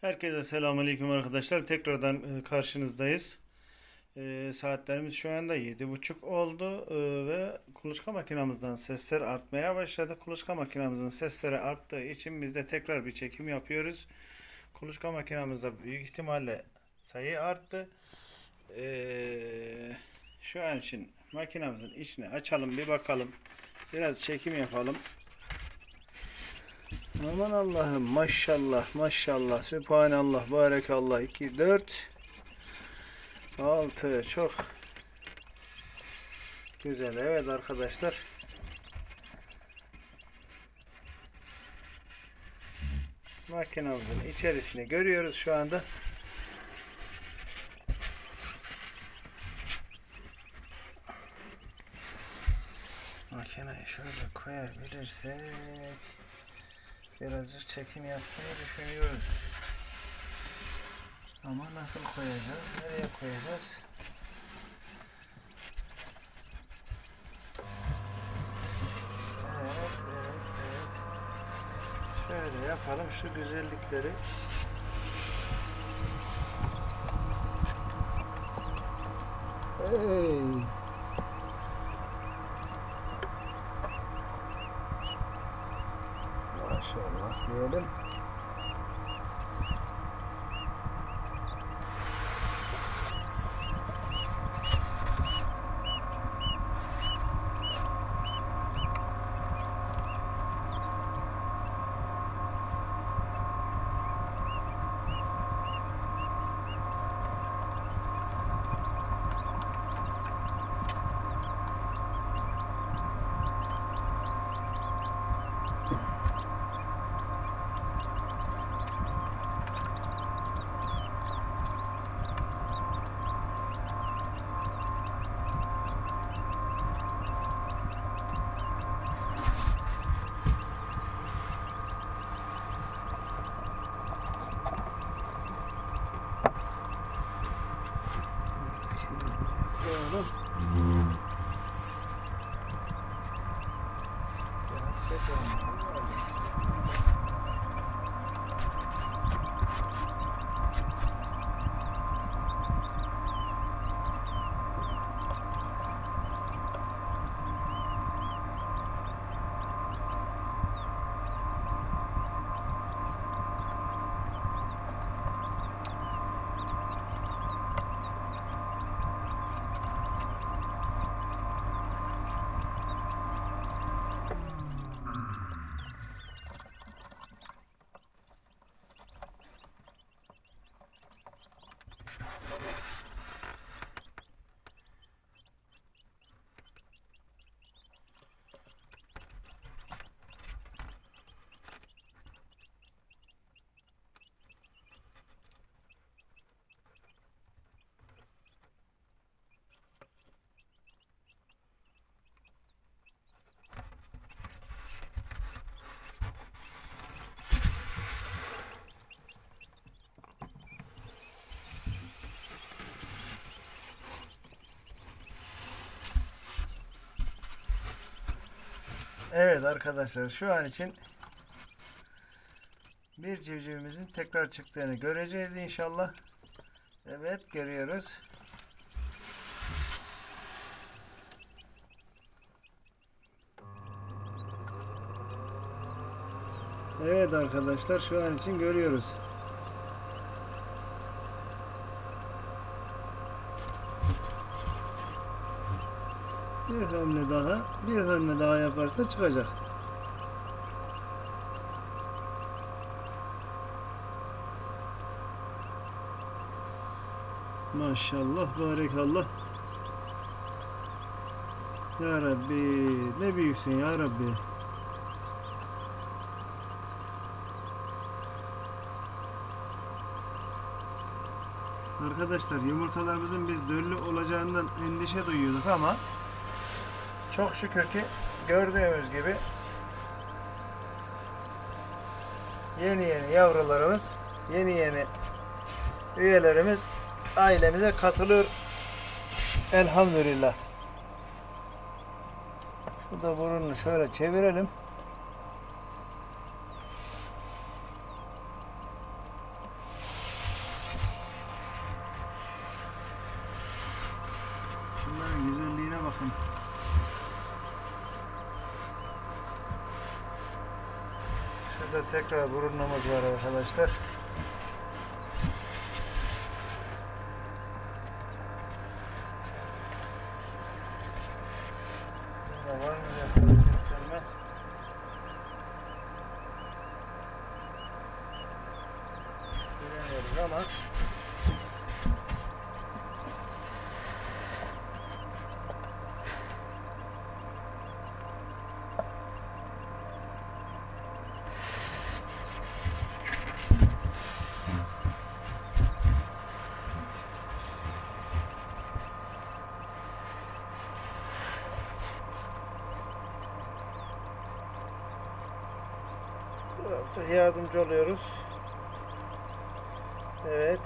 Herkese selamünaleyküm arkadaşlar. Tekrardan e, karşınızdayız. E, saatlerimiz şu anda 7.30 oldu e, ve kuluçka makinamızdan sesler artmaya başladı. Kuluçka makinamızın sesleri arttığı için biz de tekrar bir çekim yapıyoruz. Kuluçka makinamızda büyük ihtimalle sayı arttı. E, şu an için makinamızın içini açalım bir bakalım. Biraz çekim yapalım. Aman Allah'ım maşallah maşallah sübhanallah barekallah. 2 4 6 çok. Güzel evet arkadaşlar. Makinamızın içerisini görüyoruz şu anda. Makineyi şöyle koyabilirsek birazcık çekim yapmayı düşünüyoruz. Ama nasıl koyacağız? Nereye koyacağız? Evet, evet, evet. Şöyle yapalım şu güzellikleri. Hey. Maşallah diyelim. Evet arkadaşlar şu an için bir civcivimizin tekrar çıktığını göreceğiz inşallah. Evet görüyoruz. Evet arkadaşlar şu an için görüyoruz. Bir hamle daha, bir hamle daha yaparsa çıkacak. Maşallah, barekallah. Ya Rabbi, ne büyüksün ya Rabbi. Arkadaşlar yumurtalarımızın biz döllü olacağından endişe duyuyorduk ama çok şükür ki gördüğümüz gibi yeni yeni yavrularımız, yeni yeni üyelerimiz ailemize katılıyor. Elhamdülillah. Şurada burnunu şöyle çevirelim. Bunların güzelliğine bakın. Şurada tekrar burunlamız var arkadaşlar. Burada var mı hareketlenme? Bilemiyoruz Birazcık yardımcı oluyoruz. Evet.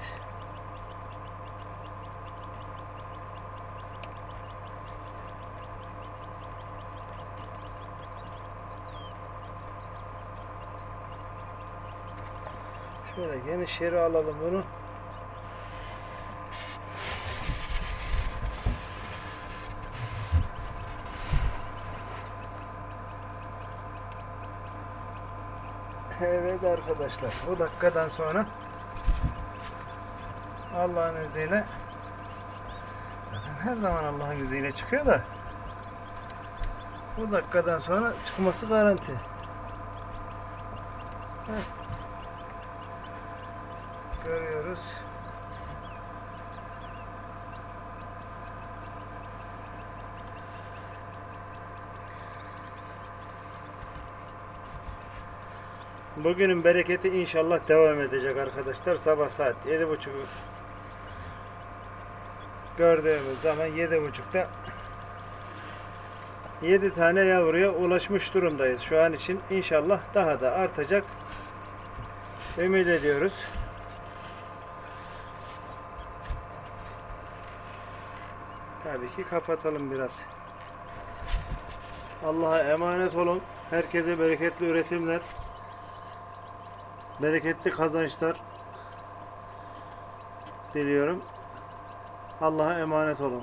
Şöyle geniş yere alalım bunu. Evet arkadaşlar bu dakikadan sonra Allah'ın izniyle zaten her zaman Allah'ın izniyle çıkıyor da bu dakikadan sonra çıkması garanti. Heh. Görüyoruz. Bugünün bereketi inşallah devam edecek arkadaşlar. Sabah saat 7.30 gördüğümüz zaman 7.30'da 7 tane yavruya ulaşmış durumdayız. Şu an için inşallah daha da artacak. Ümit ediyoruz. Tabii ki kapatalım biraz. Allah'a emanet olun. Herkese bereketli üretimler. Bereketli kazançlar diliyorum. Allah'a emanet olun.